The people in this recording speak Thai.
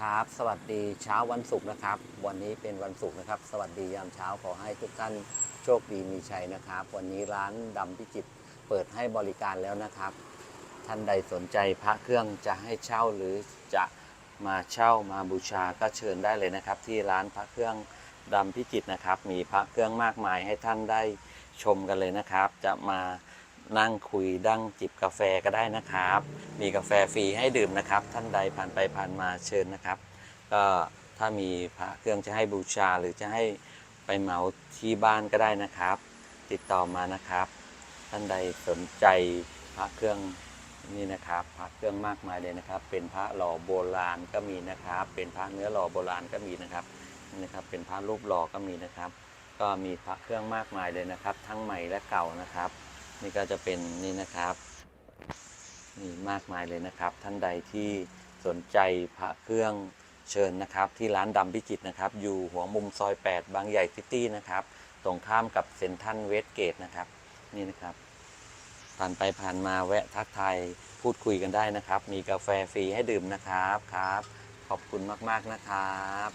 ครับ สวัสดีเช้าวันศุกร์นะครับ วันนี้เป็นวันศุกร์นะครับ สวัสดียามเช้าขอให้ทุกท่านโชคดีมีชัยนะครับ วันนี้ร้านดำพิจิตรเปิดให้บริการแล้วนะครับ ท่านใดสนใจพระเครื่องจะให้เช่าหรือจะมาเช่ามาบูชาก็เชิญได้เลยนะครับ ที่ร้านพระเครื่องดำพิจิตรนะครับ มีพระเครื่องมากมายให้ท่านได้ชมกันเลยนะครับ จะมา นั่งคุยดั้งจิบกาแฟก็ได้นะครับ มีกาแฟฟรีให้ดื่มนะครับ ท่านใดผ่านไปผ่านมาเชิญนะครับ ก็ถ้ามีพระเครื่องจะให้บูชาหรือจะให้ไปเหมาที่บ้านก็ได้นะครับ ติดต่อมานะครับ ท่านใดสนใจพระเครื่องนี่นะครับพระเครื่องมากมายเลยนะครับ เป็นพระหล่อโบราณก็มีนะครับ เป็นพระเนื้อหล่อโบราณก็มีนะครับนี่นะครับ เป็นพระรูปหล่อก็มีนะครับ ก็มีพระเครื่องมากมายเลยนะครับ ทั้งใหม่และเก่านะครับ นี่ก็จะเป็นนี่นะครับมีมากมายเลยนะครับ ท่านใดที่สนใจพระเครื่องเชิญนะครับ ที่ร้านดำพิจิตรนะครับ อยู่หัวมุมซอย 8 บางใหญ่ซิตี้นะครับ ตรงข้ามกับเซ็นทรัลเวสเกตนะครับ นี่นะครับ ผ่านไปผ่านมาแวะทักทายพูดคุยกันได้นะครับ มีกาแฟฟรีให้ดื่มนะครับครับ ขอบคุณมาก ๆ นะครับ